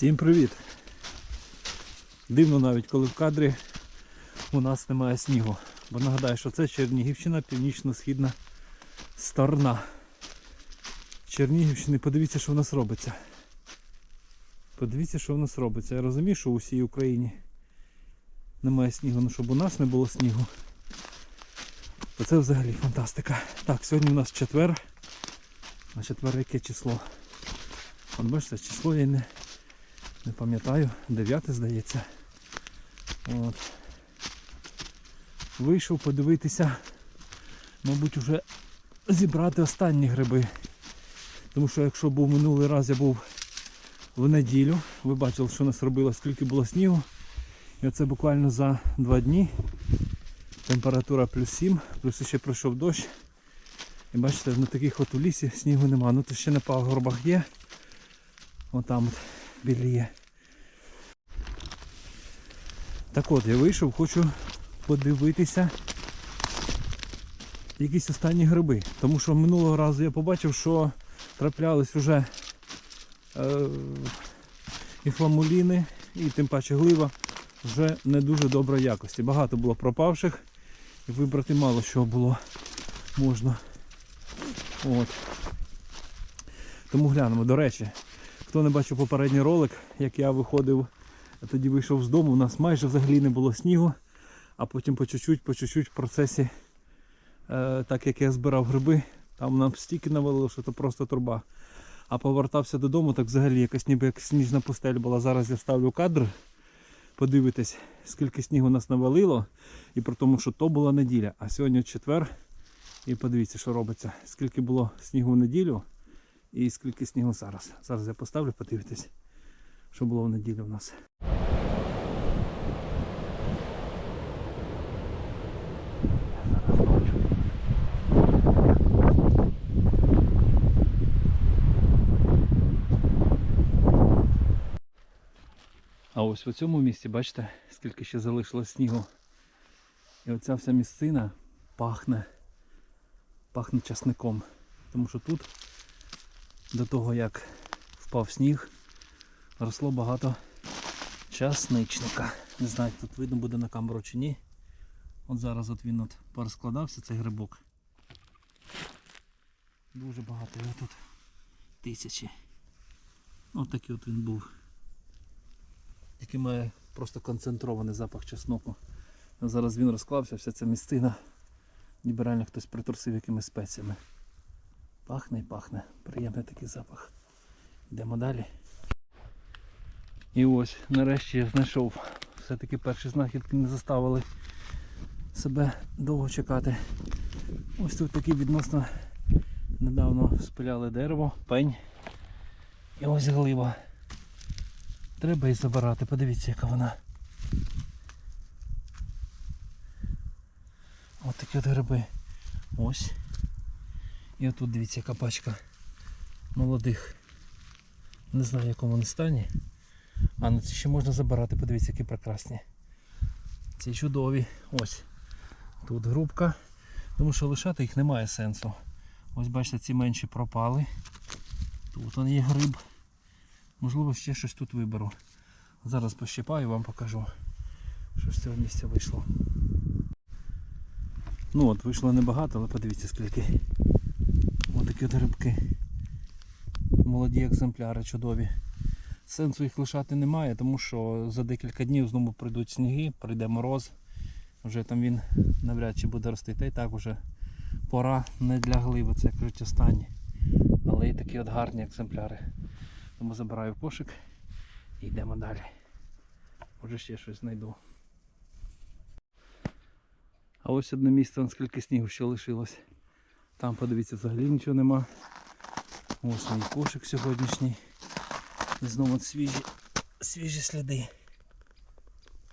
Всім привіт! Дивно навіть, коли в кадрі у нас немає снігу. Бо нагадаю, що це Чернігівщина, північно-східна сторона. Чернігівщини, подивіться, що в нас робиться. Подивіться, що в нас робиться. Я розумію, що у всій Україні немає снігу, ну щоб у нас не було снігу. То це взагалі фантастика. Так, сьогодні у нас четвер. А четвер яке число? От бачите, число я не, не пам'ятаю, 9 здається. От. Вийшов подивитися, мабуть, вже зібрати останні гриби. Тому що якщо був минулий раз, я був в неділю, ви бачили, що нас робило, скільки було снігу. І оце буквально за два дні. Температура плюс 7, плюс ще пройшов дощ. І бачите, на таких от у лісі снігу нема. Ну то ще на пагорбах є. Отам от білі є. Так от, я вийшов, хочу подивитися якісь останні гриби. Тому що минулого разу я побачив, що траплялись вже е, і фламуліни, і тим паче глива вже не дуже доброї якості. Багато було пропавших і вибрати мало що було можна. От. Тому глянемо. До речі, хто не бачив попередній ролик, як я виходив, тоді вийшов з дому, у нас майже взагалі не було снігу, а потім по чуть-чуть, по чуть-чуть в процесі, е, так як я збирав гриби, там нам стільки навалило, що це просто труба. А повертався додому, так взагалі якась ніби як сніжна пустель була. Зараз я ставлю кадр. Подивитись, скільки снігу нас навалило. І про тому, що то була неділя. А сьогодні четвер. І подивіться, що робиться. Скільки було снігу в неділю і скільки снігу зараз. Зараз я поставлю, подивитись, що було в неділю у нас. А ось в цьому місці, бачите, скільки ще залишилось снігу. І оця вся місцина пахне, пахне часником. Тому що тут до того як впав сніг, росло багато часничника. Не знаю, тут видно буде на камеру чи ні. От зараз от він от порозкладався цей грибок. Дуже багато його тут. Тисячі. От такий от він був. Який має просто концентрований запах чесноку. А зараз він розклався, вся ця місцина. Ніби реально хтось притрусив якимись спеціями. Пахне і пахне. Приємний такий запах. Йдемо далі. І ось нарешті я знайшов. Все-таки перші знахідки не заставили себе довго чекати. Ось тут такі відносно недавно спиляли дерево, пень. І ось глива. Треба її забирати, подивіться яка вона. Ось такі от гриби. Ось. І отут дивіться яка пачка молодих. Не знаю в якому вони стані. А ну це ще можна забирати, подивіться, які прекрасні. Ці чудові. Ось. Тут грубка. Тому що лишати їх немає сенсу. Ось бачите, ці менші пропали. Тут он є гриб. Можливо ще щось тут виберу. Зараз пощипаю вам покажу, що з цього місця вийшло. Ну от, вийшло небагато, але подивіться скільки. Ось такі от грибки. Молоді екземпляри чудові. Сенсу їх лишати немає, тому що за декілька днів знову прийдуть сніги, прийде мороз. Вже там він навряд чи буде рости. Та й так вже пора не для гливи, це як кажуть останні. Але і такі от гарні екземпляри. Тому забираю кошик і йдемо далі. Може ще щось знайду. А ось одне місце, вон скільки снігу ще лишилось. Там подивіться взагалі нічого нема. Ось мій кошик сьогоднішній. Знову свіжі, свіжі сліди.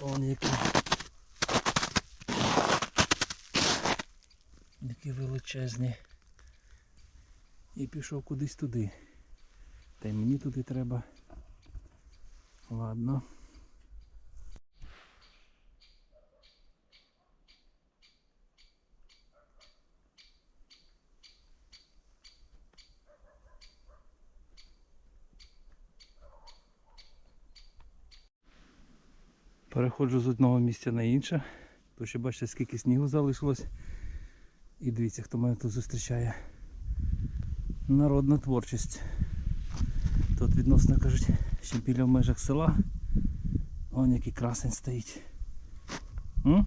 Вон які. Які величезні. І пішов кудись туди. Та й мені туди треба. Ладно. Переходжу з одного місця на інше. То ще бачите, скільки снігу залишилось. І дивіться, хто мене тут зустрічає. Народна творчість. Тут відносно кажуть, ще біля в межах села. Вон який красень стоїть. М?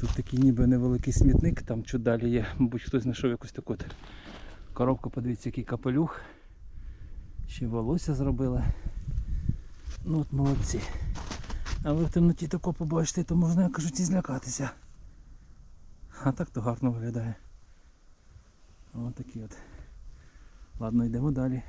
Тут такий ніби невеликий смітник, там що далі є. Мабуть, хтось знайшов якусь таку коробку, подивіться, який капелюх. Ще волосся зробили. Ну от молодці. А ви в темноті тако побачите, то можна, як кажуть, і злякатися. А так то гарно виглядає. Ось такі от. Ладно, йдемо далі.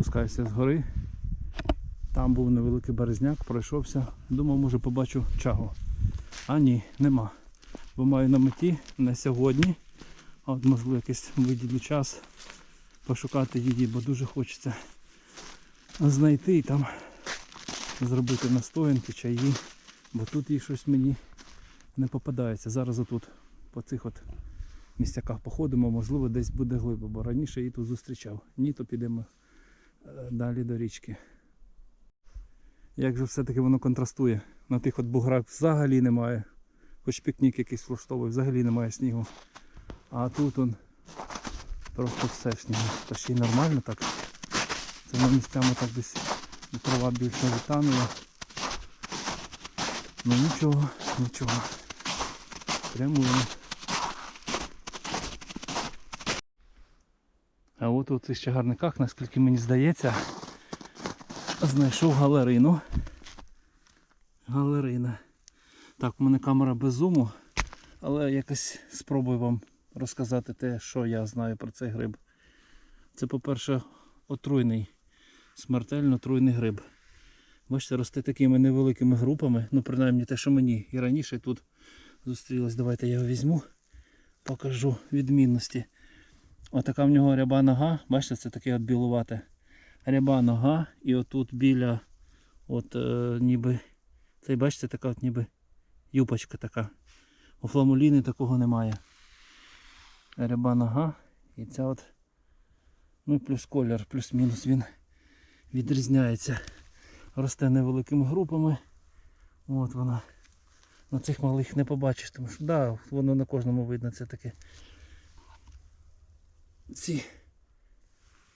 Спускаюся з гори. Там був невеликий березняк, пройшовся. Думав, може побачу чагу. А ні, нема. Бо маю на меті на сьогодні. А от можливо якийсь виділю час пошукати її, бо дуже хочеться знайти і там зробити настоянки, чаї. Бо тут їй щось мені не попадається. Зараз отут по цих от місцяках походимо, можливо, десь буде глибо, бо раніше її тут зустрічав. Ні, то підемо далі до річки. Як же все-таки воно контрастує. На тих от буграх взагалі немає. Хоч пікнік якийсь влаштовує, взагалі немає снігу. А тут он просто все снігу. Та ще й нормально так. Це на місцями так десь трава більше витанула. Ну нічого, нічого. Прямуємо. А от у цих чагарниках, наскільки мені здається, знайшов галерину. Галерина. Так, у мене камера без зуму, але якось спробую вам розказати те, що я знаю про цей гриб. Це, по-перше, отруйний, смертельно отруйний гриб. Бачите, росте такими невеликими групами, ну принаймні те, що мені і раніше тут зустрілось. Давайте я його візьму, покажу відмінності. Отака в нього ряба нога, бачите, це таке от білувате. Ряба нога і отут біля, от е, ніби, цей бачите, така от ніби юпочка така. У фламуліни такого немає. Ряба нога і ця от, ну і плюс колір, плюс-мінус він відрізняється. Росте невеликими групами. От вона. На цих малих не побачиш, тому що да, воно на кожному видно, це таке. Ці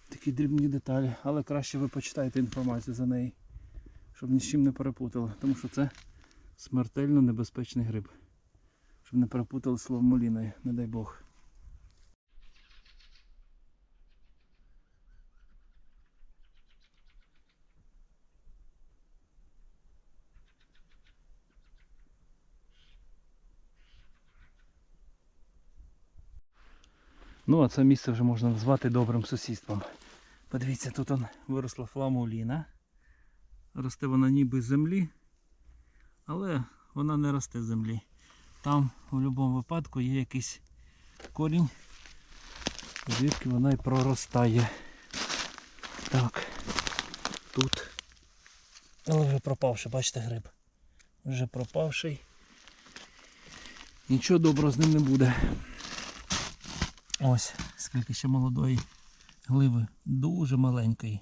такі дрібні деталі, але краще ви почитайте інформацію за неї, щоб ні з чим не перепутали, тому що це смертельно небезпечний гриб. Щоб не перепутали словом моліною, не дай Бог. Ну, а це місце вже можна назвати добрим сусідством. Подивіться, тут он виросла фламуліна. Росте вона ніби з землі, але вона не росте з землі. Там в будь-якому випадку є якийсь корінь, звідки вона і проростає. Так, тут. Але вже пропавший, бачите гриб. Вже пропавший. Нічого доброго з ним не буде. Ось, скільки ще молодої гливи, дуже маленької.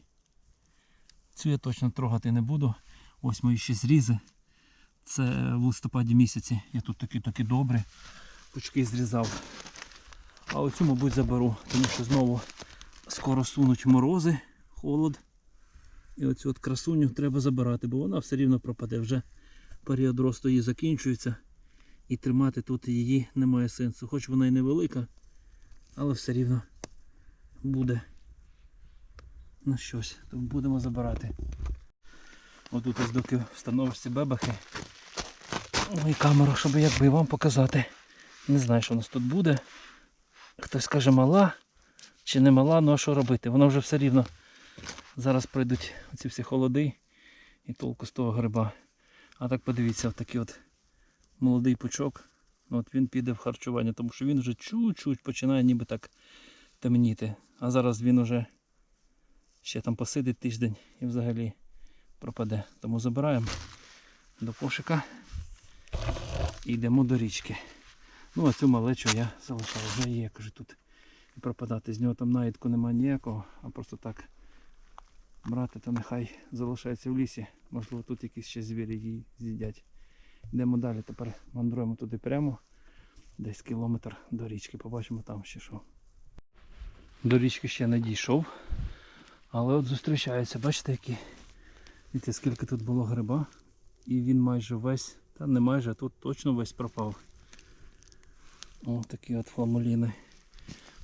Цю я точно трогати не буду. Ось мої ще зрізи. Це в листопаді місяці. Я тут такі такі добрі. Пучки зрізав. А оцю, мабуть, заберу, тому що знову скоро сунуть морози, холод. І оцю от красуню треба забирати, бо вона все рівно пропаде. Вже період росту її закінчується. І тримати тут її немає сенсу. Хоч вона і невелика, але все рівно буде на щось. То будемо забирати. Отут ось доки встановиш ці бебахи. Ну і камеру, щоб якби вам показати. Не знаю, що у нас тут буде. Хтось каже мала чи не мала, ну а що робити? Воно вже все рівно. Зараз пройдуть оці всі холоди і толку з того гриба. А так подивіться, от такий от молодий пучок. Ну, От він піде в харчування, тому що він вже чуть-чуть починає ніби так темніти. А зараз він уже ще там посидить тиждень і взагалі пропаде. Тому забираємо до кошика і йдемо до річки. Ну а цю малечу я залишав. Вже є, кажу, тут і пропадати. З нього там наїдку немає ніякого, а просто так брати, то нехай залишається в лісі. Можливо, тут якісь ще звірі її з'їдять. Йдемо далі, тепер мандруємо туди прямо. Десь кілометр до річки. Побачимо там ще що. До річки ще не дійшов. Але от зустрічаються, бачите, які. Дивіться, скільки тут було гриба. І він майже весь, та не майже, а тут точно весь пропав. О, такі от фламуліни.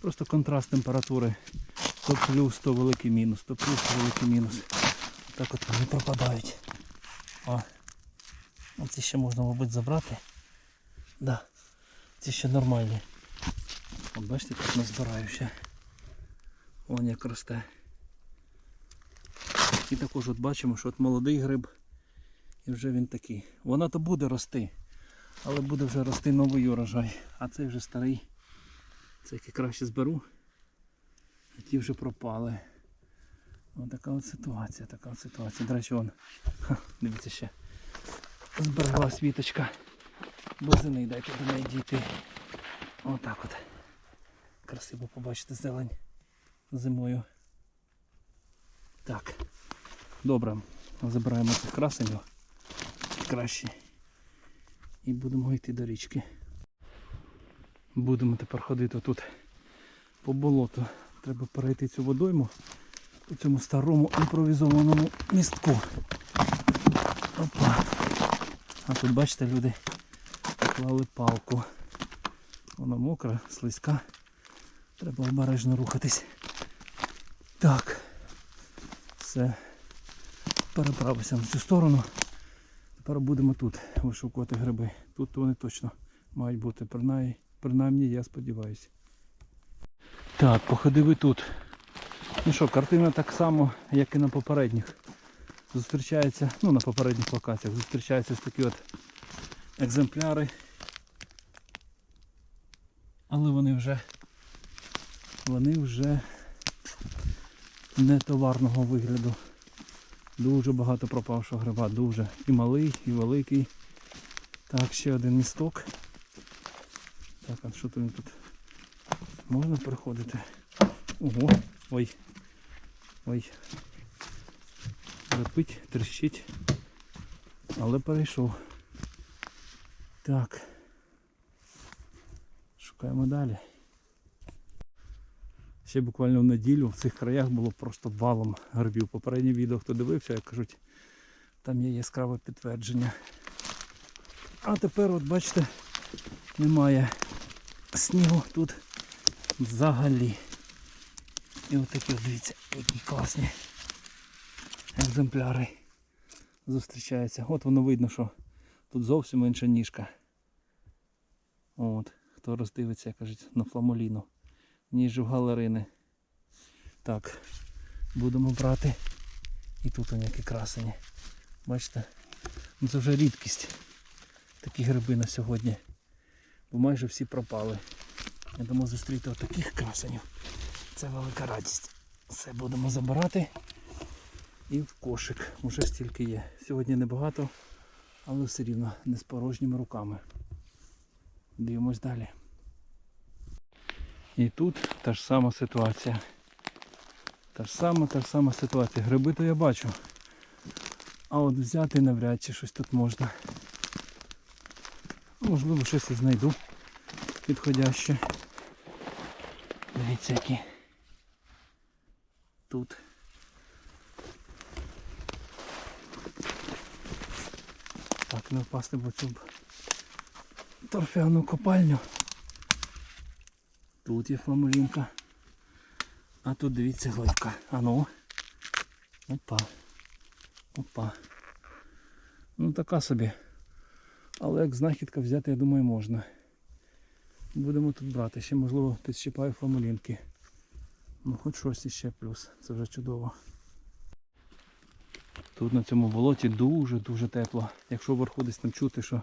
Просто контраст температури. То плюс, то великий мінус, то плюс, то великий мінус. Так от вони пропадають. А, ці ще можна, мабуть, забрати. Да. Ці ще нормальні. От бачите, тут назбираю ще. Вон як росте. І також от бачимо, що от молодий гриб. І вже він такий. Вона то буде рости, але буде вже рости новий урожай. А цей вже старий. Цей який краще зберу. А ті вже пропали. Ось така от ситуація, така от ситуація. До речі, вон. Ха, дивіться ще. Зберегла світочка. Бузини дайте до неї дійти. Отак от. Красиво побачити зелень зимою. Так. Добре. Забираємо цих красенів. Краще. І будемо йти до річки. Будемо тепер ходити тут по болоту. Треба перейти цю водойму по цьому старому імпровізованому містку. Опа. А тут бачите, люди поклали палку. Вона мокра, слизька. Треба обережно рухатись. Так. Все. Переправився на цю сторону. Тепер будемо тут вишукувати гриби. Тут вони точно мають бути. Принаймні, принаймні я сподіваюся. Так, походив і тут. Ну що, картина так само, як і на попередніх. Зустрічається, ну на попередніх локаціях, зустрічаються такі от екземпляри. Але вони вже вони вже не товарного вигляду. Дуже багато пропавшого гриба, дуже. І малий, і великий. Так, ще один місток. Так, а що тут тут? Можна переходити? Ого, ой. Ой. Репить, трещить. Але перейшов. Так. Шукаємо далі. Ще буквально в неділю в цих краях було просто валом грибів. Попереднє відео, хто дивився, як кажуть, там є яскраве підтвердження. А тепер, от бачите, немає снігу тут взагалі. І от такі, дивіться, які класні екземпляри зустрічаються. От воно видно, що тут зовсім інша ніжка. От, хто роздивиться, кажуть, на фламоліну ніж у галерини. Так, будемо брати. І тут вони які красені. Бачите? Ну Це вже рідкість. Такі гриби на сьогодні. Бо майже всі пропали. Я думаю зустріти отаких красенів. Це велика радість. Все будемо забирати. І в кошик. Уже стільки є. Сьогодні небагато, але все рівно не з порожніми руками. Дивимось далі. І тут та ж сама ситуація. Та ж сама, та ж сама ситуація. Гриби то я бачу. А от взяти навряд чи щось тут можна. Можливо, щось і знайду підходяще. Дивіться які. Тут. Так, не впасти в цю торфяну копальню. Тут є фламулінка. А тут дивіться глибка. А ну. Опа. Опа. Ну така собі. Але як знахідка взяти, я думаю, можна. Будемо тут брати. Ще можливо підщипаю фламулінки. Ну хоч щось іще плюс. Це вже чудово. Тут на цьому болоті дуже-дуже тепло. Якщо вверху десь там чути, що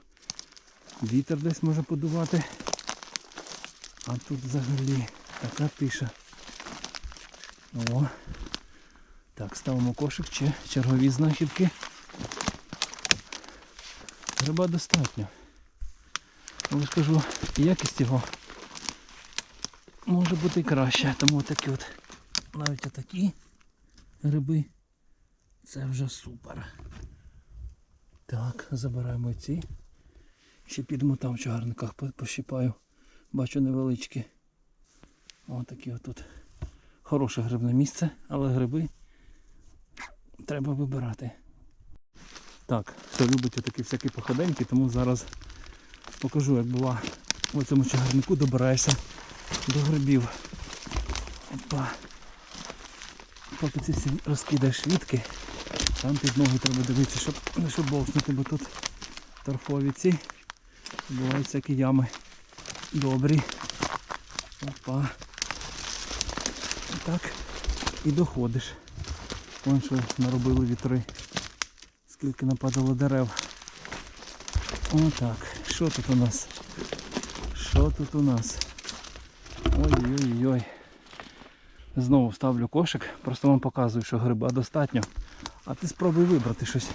вітер десь може подувати. А тут взагалі така тиша. О. Так, ставимо кошик чи чергові знахідки. Гриба достатньо. Але ж кажу, якість його може бути і краща. Тому такі от навіть отакі гриби. Це вже супер. Так, забираємо ці. Ще підемо там в чагарниках пощипаю. Бачу невеличкі. Ось такі отут. Хороше грибне місце, але гриби треба вибирати. Так, хто любить такі всякі походеньки, тому зараз покажу, як бува в цьому чагарнику добираєшся до грибів. Опа. Поки ці всі розкидаєш швидки, там під ноги треба дивитися, щоб не щоб бовснути, бо тут торфові ці. Бувають всякі ями добрі. Опа. Так. І доходиш. Вон що наробили вітри. Скільки нападало дерев. Отак. Що тут у нас? Що тут у нас? Ой-ой-ой. Знову ставлю кошик, просто вам показую, що гриба достатньо. А ти спробуй вибрати щось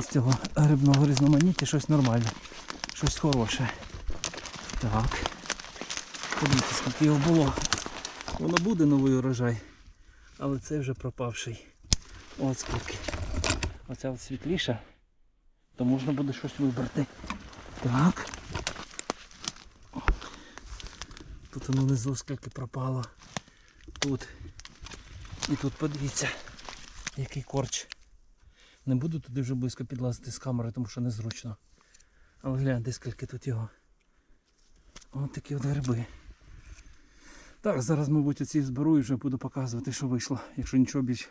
із цього грибного різноманіття, щось нормальне, щось хороше. Так. Подивіться, скільки його було. Воно буде новий урожай, але це вже пропавший. От скільки. Оця світліша, то можна буде щось вибрати. Так. Тут воно внизу скільки пропало. Тут. І тут подивіться, який корч. Не буду туди вже близько підлазити з камери, тому що незручно. Але гляньте, скільки тут його. Ось такі от гриби. Так, зараз, мабуть, оці зберу і вже буду показувати, що вийшло. Якщо нічого більш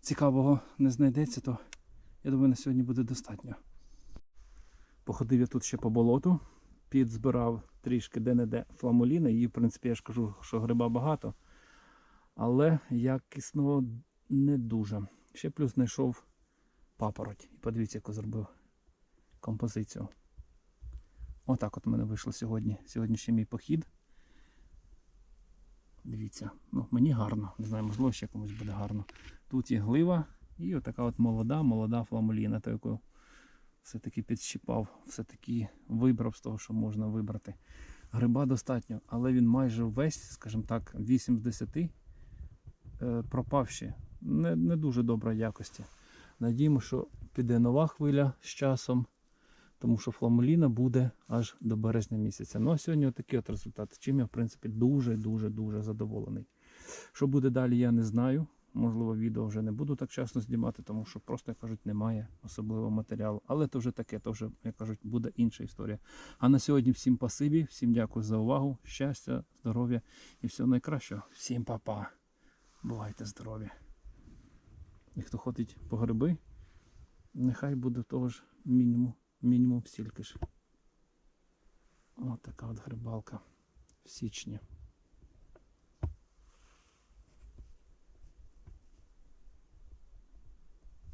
цікавого не знайдеться, то я думаю, на сьогодні буде достатньо. Походив я тут ще по болоту, підзбирав трішки де-не-де фламуліни. Її, в принципі, я ж кажу, що гриба багато, але якісного не дуже. Ще плюс знайшов папороть. І подивіться, яку зробив композицію. Отак от у мене вийшло сьогодні. Сьогоднішній мій похід. Дивіться, ну мені гарно. Не знаю, можливо, ще комусь буде гарно. Тут є глива і отака от молода, молода фламуліна, та яку все-таки підщипав, все-таки вибрав з того, що можна вибрати. Гриба достатньо, але він майже весь, скажімо так, 8 з 10 е, пропав ще. Не, не дуже добра якості. Надіємо, що піде нова хвиля з часом, тому що фламуліна буде аж до березня місяця. Ну а сьогодні отакий от результат, чим я в принципі дуже-дуже-дуже задоволений. Що буде далі, я не знаю. Можливо, відео вже не буду так часто знімати, тому що просто, як кажуть, немає особливого матеріалу. Але то вже таке, то вже, як кажуть, буде інша історія. А на сьогодні всім пасибі, всім дякую за увагу, щастя, здоров'я і всього найкращого. Всім па-па. Бувайте здорові. І хто ходить по гриби, нехай буде того ж мінімум, мінімум стільки ж. Ось така от грибалка в січні.